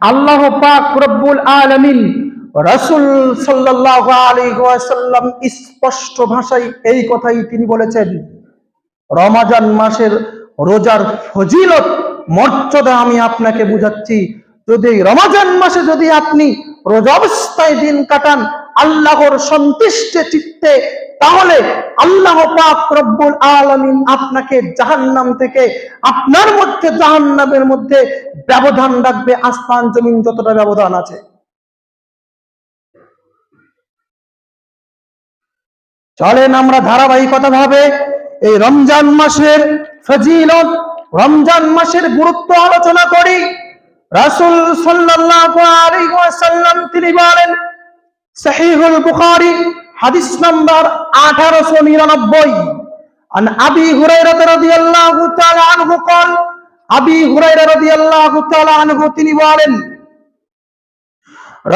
আল্লাহ পাক রব্বুল আলামিন রাসূল আলাইহি ওয়াসাল্লাম স্পষ্ট ভাষায় এই কথাই তিনি বলেছেন, রমাজান মাসের রোজার ফজিলত, মর্যাদা আমি আপনাকে বুঝাচ্ছি। যদি রমাজান মাসে যদি আপনি রোজা অবস্থায় দিন কাটান, আল্লাহর সন্তুষ্টে চিত্তে তাহলে আল্লাহ পাক রব্বুল আলামিন আপনাকে জাহান্নাম থেকে, আপনার মধ্যে জাহান্নামের মধ্যে ব্যবধান রাখবে, আসমান, জমিন যতটা ব্যবধান আছে। চলেন আমরা ধারাবাহিকতা ভাবে এই রমজান মাসের ফজিলত, রমজান মাসের গুরুত্ব আলোচনা করি। রাসূল সাল্লাল্লাহু আলাইহি ওয়াসাল্লাম তিনি বলেন, সহিহুল বুখারী হাদিস নাম্বার 1899 عن ابي هريره رضي الله تعالى عنه قال ابي هريره رضي الله تعالى عنه তিনি বলেন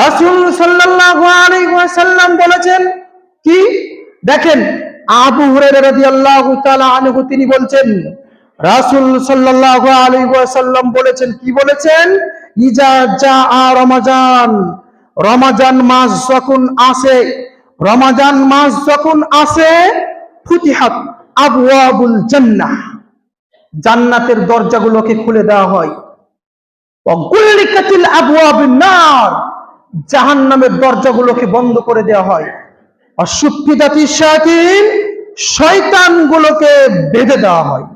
রাসূল সাল্লাল্লাহু আলাইহি ওয়াসাল্লাম বলেছেন কি দেখেন আবু হুরায়রা রাদিয়াল্লাহু তাআলা আনহু তিনি বলছেন রাসূল সাল্লাল্লাহু আলাইহি ওয়াসাল্লাম বলেছেন কি বলেছেন ইজা জা রমাজান রমাজান মাস যখন আসে রমাজান মাস যখন আসে, ফুতিহাত আবওয়াবুল জান্নাহ। জান্নাতের দরজাগুলোকে খুলে দেওয়া হয়। ওয়াগুল্লিকাতিল আবওয়াবিন নার। জাহান্নামের দরজাগুলোকে বন্ধ করে দেওয়া হয়। অসুপ্পিদাতি শায়াতিন শয়তানগুলোকে বেঁধে দেওয়া হয়।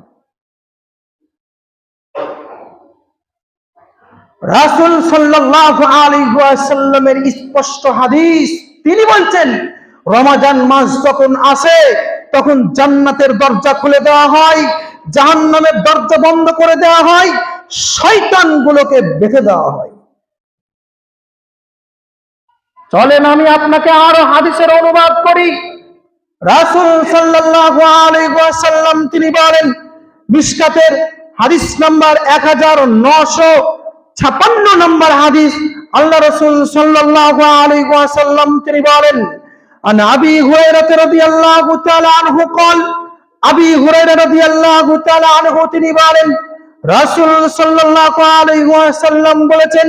রাসূল সাল্লাল্লাহু আলাইহি ওয়াসাল্লামের স্পষ্ট হাদিস তিনি বলছেন রমাজান মাস যখন আসে তখন জান্নাতের দরজা খুলে দেওয়া হয় জাহান্নামের দরজা বন্ধ করে দেওয়া হয় শয়তানগুলোকে বেঁধে দেওয়া হয়। চলেন আমি আপনাকে আরও হাদিসের অনুবাদ করি। রাসূল সাল্লাল্লাহু আলাইহি ওয়াসাল্লাম তিনি বলেন মিশকাতের হাদিস নাম্বার 1956 নম্বর হাদিস আল্লাহ রাসূল সাল্লাল্লাহু আলাইহি ওয়াসাল্লাম তিনি বলেন عن ابي هريره رضي الله تعالى عنه قال আবি হুরায়রা রাদিয়াল্লাহু তাআলা আনহু তিনি বলেন রাসূল সাল্লাল্লাহু আলাইহি ওয়াসাল্লাম বলেছেন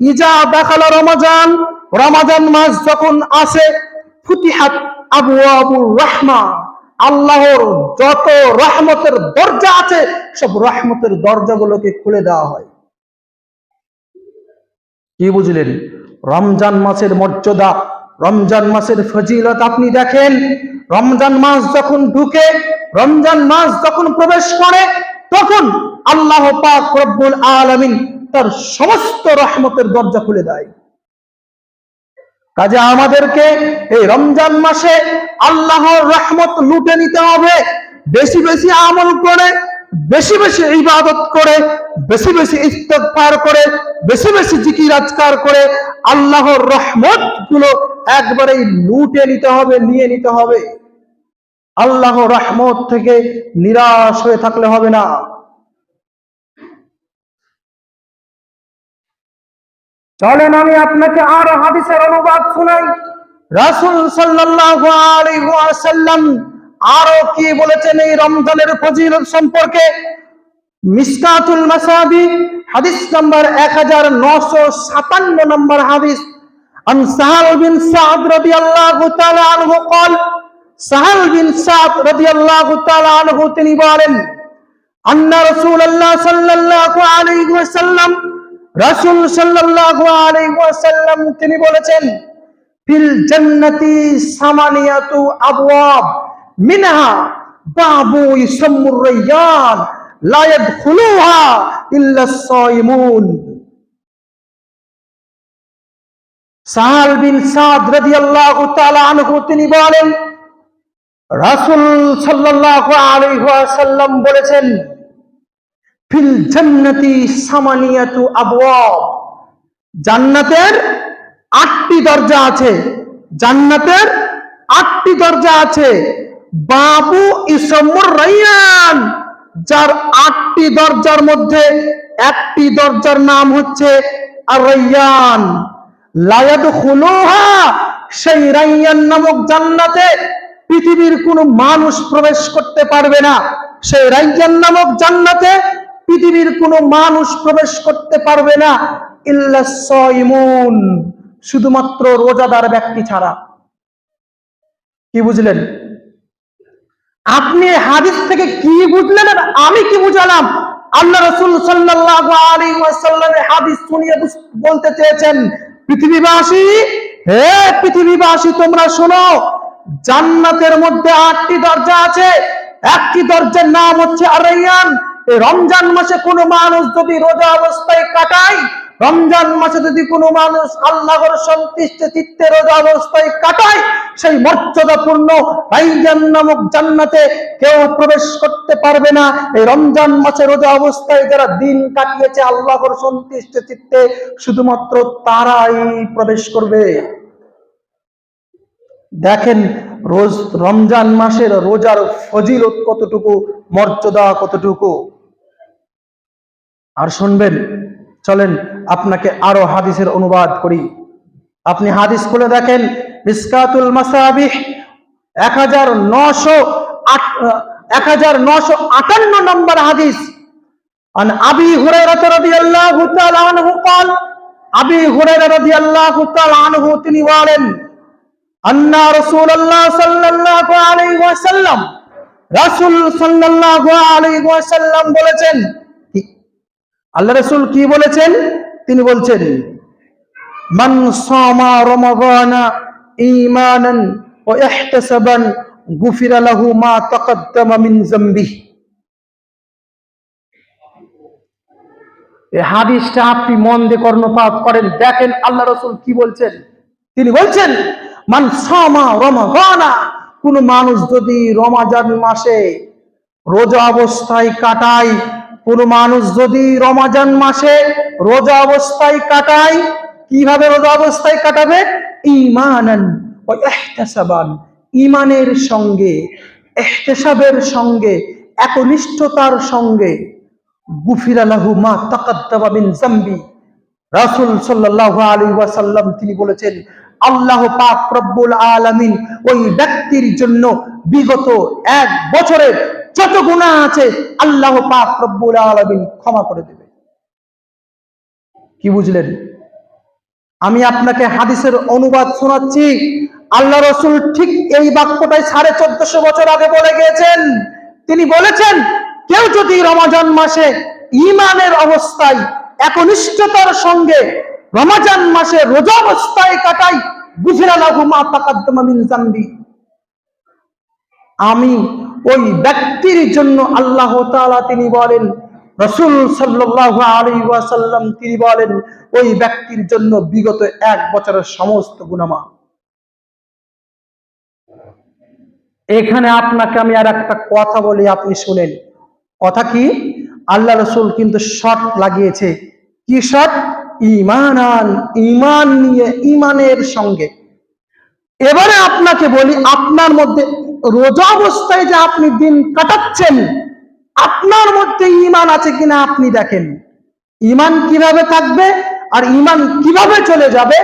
ইজা দাখালা রমাজান রমাজান মাস যখন আসে ফুতিহাত আবওয়াবুর রাহমা আল্লাহর যত রহমতের দরজা আছে সব রহমতের দরজাগুলোকে খুলে দেওয়া হয় কি বুঝলেন রমজান মাসের মর্যাদা রমজান মাসের ফজিলত আপনি দেখেন। রমজান মাস যখন ঢুকে, রমজান মাস যখন প্রবেশ করে, তখন আল্লাহ পাক রব্বুল আলামিন তার সমস্ত রহমতের দরজা খুলে দেয়। কাজে আমাদেরকে এই রমজান মাসে আল্লাহর রহমত লুটে নিতে হবে। বেশি বেশি আমল করে, বেশি বেশি ইবাদত করে, বেশি বেশি ইস্তেগফার করে, বেশি বেশি জিকির আজকার করে আল্লাহর রহমতগুলো একবারেই লুটে নিতে হবে, নিয়ে নিতে হবে। আল্লাহ রহমত থেকে নিরাশ হয়ে থাকলে হবে না। চলেন আমি আপনাকে আর হাদিসের অনুবাদ শুনাই। রাসূল ওয়াসাল্লাম আরও কি বলেছেন এই রমজানের ফজিলত সম্পর্কে? মিসকাতুল মাসাবি হাদিস নাম্বার 1957 নম্বর হাদিস। عن سهل بن سعد رضي الله تعالى عنه قال سهل بن سعد رضي الله تعالى عنه তিনি বলেন أن رسول الله صلى الله عليه وسلم রাসূল সাল্লাল্লাহু আলাইহি ওয়াসাল্লাম তিনি বলেছেন ফিল জান্নাতি সামানিয়াতু আবওয়াব মিনহা বাবু ইসমুর রায়্যান লা ইয়াদখুলুহা ইল্লা সাইমুন সাহাল বিন সাদ রাদিয়াল্লাহু তাআলা আনহু, তিনি বলেন, রাসূল সাল্লাল্লাহু আলাইহি ওয়াসাল্লাম বলেছেন, ফিল জান্নাতি সামানিয়াতু আবওয়াব, জান্নাতের আটটি দরজা আছে, জান্নাতের আটটি দরজা আছে, বাবু ইসমুর রাইয়ান, যার আটটি দরজার মধ্যে একটি দরজার নাম হচ্ছে আর রাইয়ান নামক জান্নাতে পৃথিবীর কোনো মানুষ প্রবেশ করতে পারবে না। সেই রাইয়ান নামক জান্নাতে পৃথিবীর মানুষ প্রবেশ করতে পারবে না। সাইমুন, শুধুমাত্র রোজাদার ব্যক্তি ছাড়া। কি বুঝলেন? আপনি হাদিস থেকে কি বুঝলেন আর আমি কি বুঝালাম? আল্লাহ রসুল সাল্লাল্লাহু আলাইহি ওয়াসাল্লামের হাদিস শুনিয়ে বলতে চেয়েছেন পৃথিবীবাসী, হে পৃথিবীবাসী, তোমরা শোনো, জান্নাতের মধ্যে আটটি দরজা আছে। একটি দরজার নাম হচ্ছে আরাইয়ান। রমজান মাসে কোনো মানুষ যদি রোজা অবস্থায় কাটায় রমজান মাসে যদি কোনো মানুষ আল্লাহর সন্তুষ্ট চিত্তে রোজা অবস্থায় কাটায়, সেই মর্যাদাপূর্ণ রাইজান নামক জান্নাতে কেউ প্রবেশ করতে পারবে না। এই রমজান মাসে রোজা অবস্থায় যারা দিন কাটিয়েছে আল্লাহর সন্তুষ্ট চিত্তে শুধুমাত্র তারাই প্রবেশ করবে। দেখেন, রোজ রমজান মাসের রোজার ফজিলত কতটুকু, মর্যাদা কতটুকু? আর শুনবেন চলেন আপনাকে আরো হাদিসের অনুবাদ করি আপনি হাদিস খুলে দেখেন মিসকাতুল মাসাবিহ এক হাজার নশো আট এক হাজার নশো আটান্ন নম্বর হাদিস عن أبي هريرة رضي الله تعالى عنه قال أبي هريرة رضي الله تعالى عنه তিনি বলেন أن رسول الله صلى الله عليه وسلم রাসূল সাল্লাল্লাহু আলাইহি ওয়াসাল্লাম বলেছেন কি- আল্লাহ রসুল কি বলেছেন? তিনি বলছেন, মান সামা রমাদানা ঈমানান ওয়া ইহতাসাবান গুফিরা লাহু মা তাকাদ্দামা মিন যামবিহি এই হাদিসটা আপনি মন দিয়ে কর্ণপাত করেন, দেখেন আল্লাহ রসুল কি বলছেন। তিনি বলছেন, মান সামা রমাদানা, কোন মানুষ যদি রমাজান মাসে রোজা অবস্থায় কাটায় কোন মানুষ যদি রমাজান মাসে রোজা অবস্থায় কাটায়, কীভাবে রোজা অবস্থায় কাটাবে? ইমানান ইমানের সঙ্গে ইহতিসাবের সঙ্গে, একনিষ্ঠতার সঙ্গে। মা রাসূল ওয়াসাল্লাম তিনি বলেছেন, আল্লাহ পাক রব্বুল আলামিন ওই ব্যক্তির জন্য বিগত এক বছরের যত গুনাহ আছে আল্লাহ পাক রব্বুল আলামিন ক্ষমা করে দেবে। কি বুঝলেন? আমি আপনাকে হাদিসের অনুবাদ শোনাচ্ছি, আল্লাহ রসুল ঠিক এই বাক্যটাই সাড়ে চোদ্দশো বছর আগে বলে গিয়েছেন। তিনি বলেছেন, কেউ যদি রমাজান মাসে ইমানের অবস্থায় একনিষ্ঠতার সঙ্গে রমাজান মাসে রোজা অবস্থায় কাটাই বুঝিরা লাহু মা তাকাদ্দামা মিন জামবি আমি ওই ব্যক্তির জন্য আল্লাহ তাআলা তিনি বলেন, রসুল সাল্লাল্লাহু আলাইহি ওয়াসাল্লাম তিনি বলেন, ওই ব্যক্তির জন্য বিগত এক বছরের সমস্ত গুনামা এখানে আপনাকে আমি আর একটা কথা বলি, আপনি শুনেন। কথা কি? আল্লাহ রসুল কিন্তু শর্ট লাগিয়েছে। কি শর্ট ইমান আন ইমান নিয়ে ইমানের সঙ্গে। এবারে আপনাকে বলি, আপনার মধ্যে রোজা অবস্থায় যে আপনি দিন কাটাচ্ছেন আপনার মধ্যে ইমান আছে কিনা আপনি দেখেন ইমান কিভাবে থাকবে আর ইমান কিভাবে চলে যাবে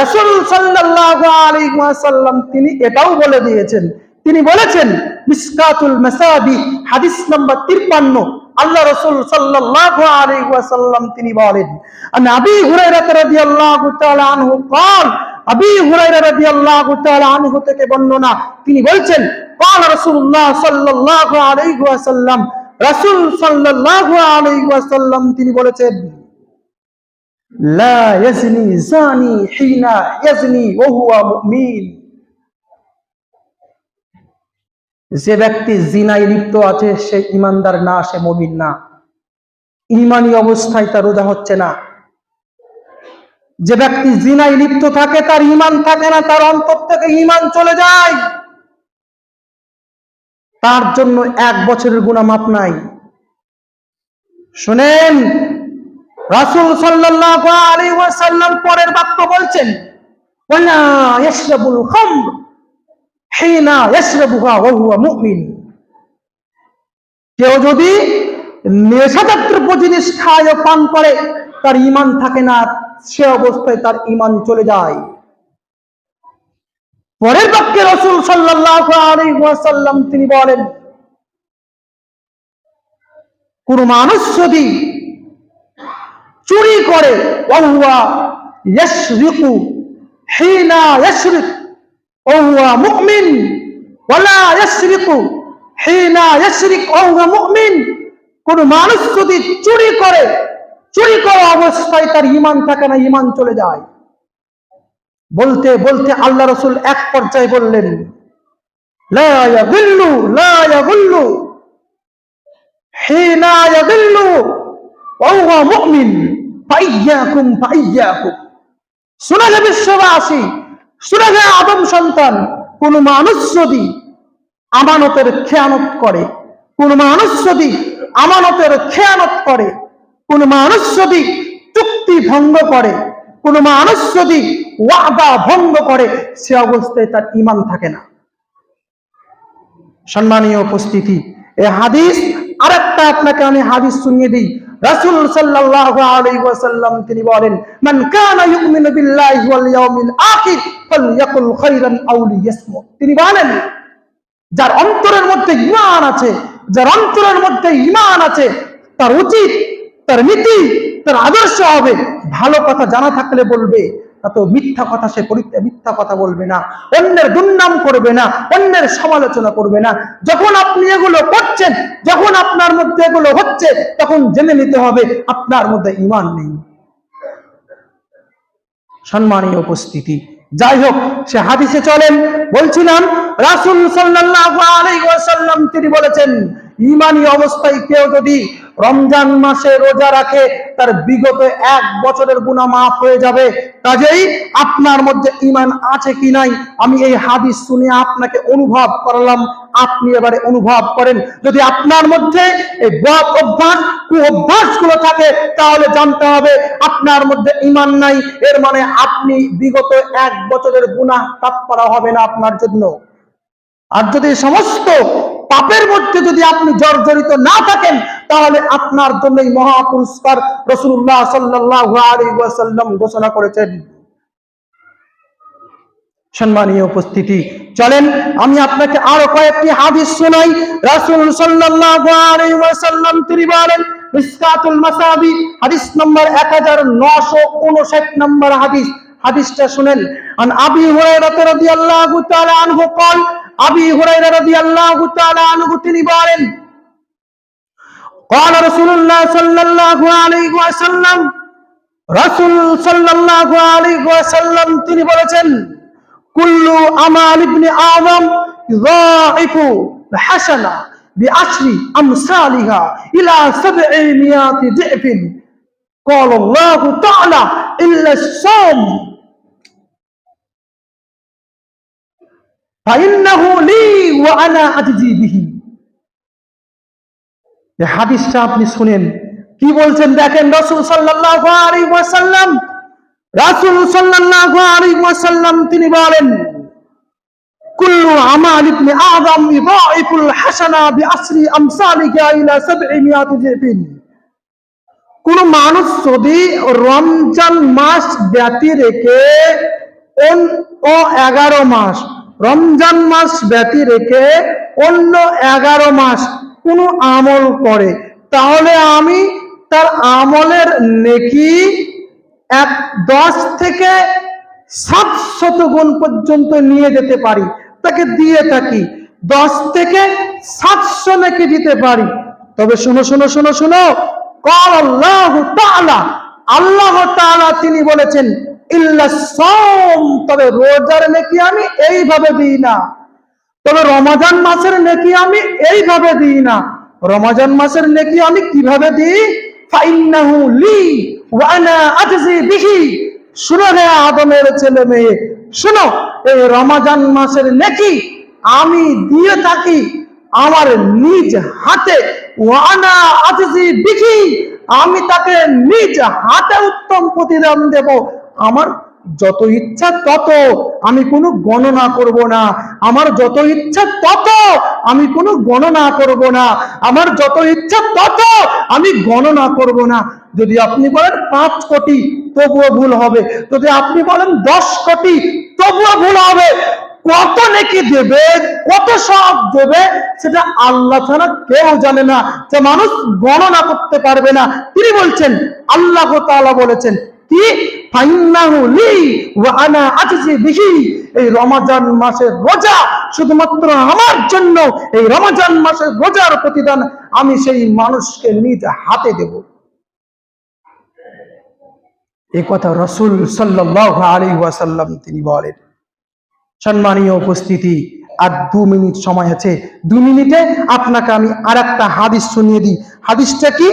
রসুল সাল্লাল্লাহু আলাইহি ওয়াসাল্লাম তিনি এটাও বলে দিয়েছেন তিনি বলেছেন মিসকাতুল মাসাবি হাদিস নাম্বার 53 আল্লাহ রসুল সাল্লাল্লাহু আলাইহি ওয়াসাল্লাম তিনি বলেন আন আবি হুরায়রা রাদিয়াল্লাহু তাআলা আনহু قال আবি হুরায়রা রাদিয়াল্লাহু তাআলা আনহু থেকে বর্ণনা তিনি বলছেন قال রাসূলুল্লাহ সাল্লাল্লাহু আলাইহি ওয়াসাল্লাম রাসূল সাল্লাল্লাহু আলাইহি ওয়াসাল্লাম তিনি বলেছেন লা ইয়াজনি জানি হিনা ইয়াজনি ওয়া হুয়া মুমিন যে ব্যক্তি জিনায় লিপ্ত আছে সে ইমানদার না সে মমিন না ইমানি অবস্থায় তার রোজা হচ্ছে না যে ব্যক্তি জিনায় লিপ্ত থাকে, তার ইমান থাকে না, তার অন্তর থেকে ইমান চলে যায়। তার জন্য এক বছরের গুণা মাপ নাই। শুনেন, রাসূল ওয়াসাল্লাম পরের বাক্য বলছেন কেউ যদি নেশাদ্রব্য জিনিস খায় ও পান করে, তার ইমান থাকে না। সে অবস্থায় তার ইমান চলে যায়। পরের বাক্যে রাসূল সাল্লাল্লাহু তিনি বলেন, কোন মানুষ যদি চুরি করে কোন মানুষ যদি চুরি করে চুরি করা অবস্থায় তার ঈমান থাকে না, ঈমান চলে যায়। বলতে বলতে আল্লাহ রসুল এক পর্যায়ে বললেন বিশ্ববাসী যে আদম সন্তান, কোন মানুষ যদি আমানতের খেয়ানত করে, কোন মানুষ যদি আমানতের খেয়ানত করে কোন মানুষ যদি চুক্তি ভঙ্গ করে, কোন মানুষ যদি ওয়াদা ভঙ্গ করে, সে অবস্থায় তার ইমান থাকে না। সম্মানীয় উপস্থিতি এই হাদিস আরেকটা আপনাকে আমি হাদিস শুনিয়ে দিই। আলাইহি ওয়াসাল্লাম তিনি বলেন, মান কানা ইউমিনু বিল্লাহি ওয়াল ইয়াউমিল আখির খাইরান আও তিনি বলেন, যার অন্তরের মধ্যে ঈমান আছে, যার অন্তরের মধ্যে ঈমান আছে, তার উচিত তার নীতি, তার আদর্শ হবে। ভালো কথা জানা থাকলে বলবে, তা মিথ্যা কথা সে মিথ্যা কথা বলবে না। অন্যের দুর্নাম করবে না, অন্যের সমালোচনা করবে না। যখন আপনি এগুলো করছেন, যখন আপনার মধ্যে এগুলো হচ্ছে, তখন জেনে নিতে হবে, আপনার মধ্যে ইমান নেই। সম্মানীয় উপস্থিতি। যাই হোক, সে হাদিসে চলেন। বলছিলাম, রাসুল সাল্লাল্লাহু আলাইহি তিনি বলেছেন, ঈমানী অবস্থায় কেউ যদি রমজান মাসে রোজা রাখে, তার বিগত এক বছরের গুনাহ মাফ হয়ে যাবে। কাজেই আপনার মধ্যে ইমান আছে কি নাই? আমি এই হাদিস শুনে আপনাকে অনুভব করলাম। আপনি এবারে অনুভব করেন। যদি আপনার মধ্যে এই বদ অভ্যাস অভ্যাসগুলো থাকে, তাহলে জানতে হবে আপনার মধ্যে ইমান নাই। এর মানে আপনি বিগত এক বছরের তাপ করা হবে না আপনার জন্য। আর যদি সমস্ত পাপের মধ্যে যদি আপনি জর্জরিত না থাকেন তাহলে আপনার জন্য এই মহা পুরস্কার রসুল্লাহ সাল্লাহ আলী ওয়াসাল্লাম ঘোষণা করেছেন সম্মানীয় উপস্থিতি চলেন আমি আপনাকে আরো কয়েকটি হাদিস শোনাই রাসূল সাল্লাল্লাহু আলাইহি ওয়াসাল্লাম তিনি বলেন মিসকাতুল মাসাবি হাদিস নম্বর 1959 নম্বর হাদিস হাদিসটা শুনেন আন আবি হুরায়রা রাদিয়াল্লাহু তাআলা আনহু قال আবি হুরায়রা রাদিয়াল্লাহু তাআলা আনহু তিনি বলেন قال رسول الله صلى الله عليه وسلم রাসূল সাল্লাল্লাহু আলাইহি ওয়াসাল্লাম তিনি বলেছেন কুল্লু আমাল ইবনে আদম ইযাইফু হাসানা বিআশরি আমসালিহা ইলা সাব'i মিয়াতি দি'ফিন قال الله تعالى إلا الصوم হাদিসটা আপনি শুনেন। কি বলছেন দেখেন রাসূল ওয়াসাল্লাম? রাসূল ওয়াসাল্লাম তিনি বলেন, কুল্লু আমাল ইবনে আদম ইদাইফুল হাসানা বিআশরি আমসালিকা ইলা 700 জিবিন কোন মানুষ যদি রমজান মাস ব্যতি রেখে ও এগারো মাস রমজান মাস ব্যতি রেখে অন্য এগারো মাস কোন আমল করে, তাহলে আমি তার আমলের নেকি এক দশ থেকে সাত শত গুণ পর্যন্ত নিয়ে যেতে পারি, তাকে দিয়ে থাকি। দশ থেকে সাতশো নেকি দিতে পারি। তবে শোনো শোনো শোনো শোনো, কল আল্লাহ আল্লাহ তিনি বলেছেন তবে রোজার নেকি আমি এইভাবে দিই না। তবে রমাজান মাসের নেকি আমি এইভাবে দিই না। রমাজান মাসের নেকি আমি কীভাবে দিই? আদমের ছেলে মেয়ে, শুনো, এই রমাজান মাসের নেকি আমি দিয়ে থাকি আমার নিজ হাতে। ওয়ানা আমি তাকে নিজ হাতে উত্তম প্রতিদান দেব। আমার যত ইচ্ছা তত আমি কোনো গণনা করব না। আমার যত ইচ্ছা তত আমি কোনো গণনা করব না। আমার যত ইচ্ছা তত আমি গণনা করব না। যদি আপনি বলেন পাঁচ কোটি, তবুও ভুল হবে। যদি আপনি বলেন দশ কোটি, তবুও ভুল হবে। কত নেকি দেবে, কত সব দেবে, সেটা আল্লাহ ছাড়া কেউ জানে না। যে মানুষ গণনা করতে পারবে না। তিনি বলছেন, আল্লাহ তাআলা বলেছেন বিহি। এই রমাজান মাসের রোজা শুধুমাত্র আমার জন্য, এই রমাজান মাসের রোজার প্রতিদান আমি সেই মানুষকে নিজ হাতে দেব। এ কথা রসুল সাল্লাহ আলী ওয়াসাল্লাম তিনি বলেন। সম্মানীয় উপস্থিতি, আর দু মিনিট সময় আছে। দু মিনিটে আপনাকে আমি আর একটা হাদিস শুনিয়ে দিই। হাদিসটা কি?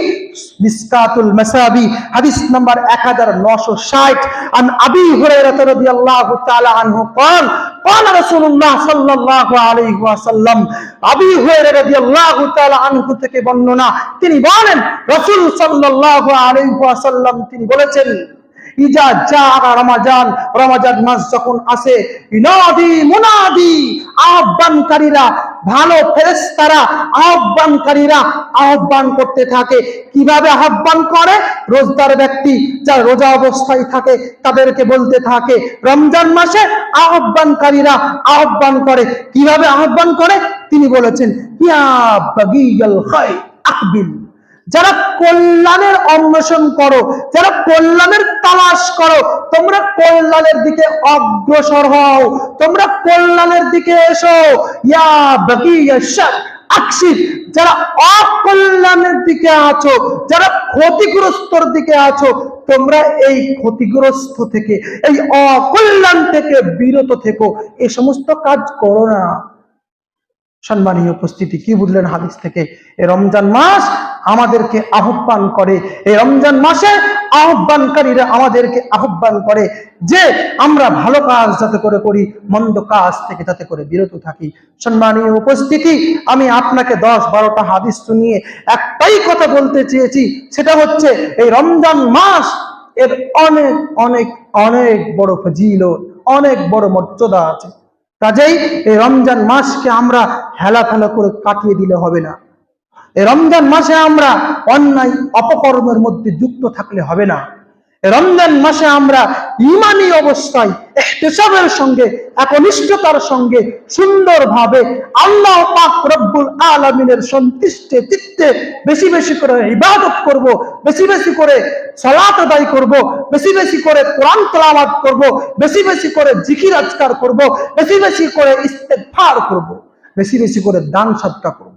মিসকাতুল মাসাবি হাদিস নাম্বার এক হাজার নশো ষাট আন আবি হুরাইরাহ রাদিয়াল্লাহু তাআলা আনহু قال قال رسول الله صلى الله عليه وسلم আবি হুরাইরা রাদিয়াল্লাহু তাআলা আনহু থেকে বর্ণনা তিনি বলেন রাসূল সাল্লাল্লাহু আলাইহি ওয়াসাল্লাম তিনি বলেছেন ইজা যা রমাজান রমাজান মাস যখন আসে ইনাদি মুনাদি আহ্বানকারীরা ভালো ফেরেশতারা আহ্বানকারীরা আহ্বান করতে থাকে। কীভাবে আহ্বান করে? রোজদার ব্যক্তি যারা রোজা অবস্থায় থাকে তাদেরকে বলতে থাকে, রমজান মাসে আহ্বানকারীরা আহ্বান করে। কীভাবে আহ্বান করে? তিনি বলেছেন, ইয়া বাগিয়াল খায় যারা কল্যাণের অন্বেষণ করো, যারা কল্যাণের তালাশ করো, তোমরা কল্যাণের দিকে অগ্রসর হও, তোমরা কল্যাণের দিকে এসো। যারা অকল্যাণের দিকে আছো, যারা ক্ষতিগ্রস্তর দিকে আছো, তোমরা এই ক্ষতিগ্রস্ত থেকে, এই অকল্যাণ থেকে বিরত থেকো এই সমস্ত কাজ করো না। সম্মানীয় উপস্থিতি, কি বুঝলেন হাদিস থেকে? এই রমজান মাস আমাদেরকে আহ্বান করে। এই রমজান মাসে আহ্বানকারীরা আমাদেরকে আহ্বান করে যে আমরা ভালো কাজ যাতে করে করি, মন্দ কাজ থেকে যাতে করে বিরত থাকি। সম্মানীয় উপস্থিতি, আমি আপনাকে দশ বারোটা হাদিস শুনিয়ে একটাই কথা বলতে চেয়েছি, সেটা হচ্ছে এই রমজান মাস এর অনেক অনেক অনেক বড় ফজিল অনেক বড় মর্যাদা আছে। কাজেই এই রমজান মাসকে আমরা হেলা ফেলা করে কাটিয়ে দিলে হবে না। রমজান মাসে আমরা অন্যায় অপকর্মের মধ্যে যুক্ত থাকলে হবে না। রমজান মাসে আমরা ইমানি অবস্থায় এহতেসাবের সঙ্গে, একনিষ্ঠতার সঙ্গে সুন্দরভাবে আল্লাহ পাক রব্বুল আলমিনের সন্তুষ্টে চিত্তে বেশি বেশি করে ইবাদত করব, বেশি বেশি করে সলাত আদায় করব, বেশি বেশি করে কোরআন তেলাওয়াত করব, বেশি বেশি করে জিকির আজকার করব, বেশি বেশি করে ইস্তেগফার করব, বেশি বেশি করে দান সদকা করব।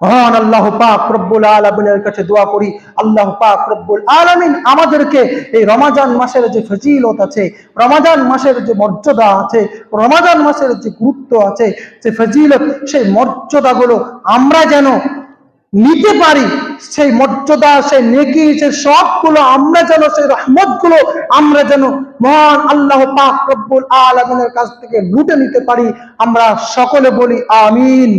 মহান আল্লাহ পাক রব্বুল আলমিনের কাছে দোয়া করি, আল্লাহ পাক রব্বুল আলমিন আমাদেরকে এই রমাজান মাসের যে ফজিলত আছে, রমাজান মাসের যে মর্যাদা আছে, রমাজান মাসের যে গুরুত্ব আছে, যে ফজিলত, সেই মর্যাদাগুলো আমরা যেন নিতে পারি, সেই মর্যাদা, সেই নেকি, সেই সবগুলো আমরা যেন, সেই রহমতগুলো আমরা যেন মহান আল্লাহ পাক রব্বুল আলমিনের কাছ থেকে লুটে নিতে পারি, আমরা সকলে বলি আমিন।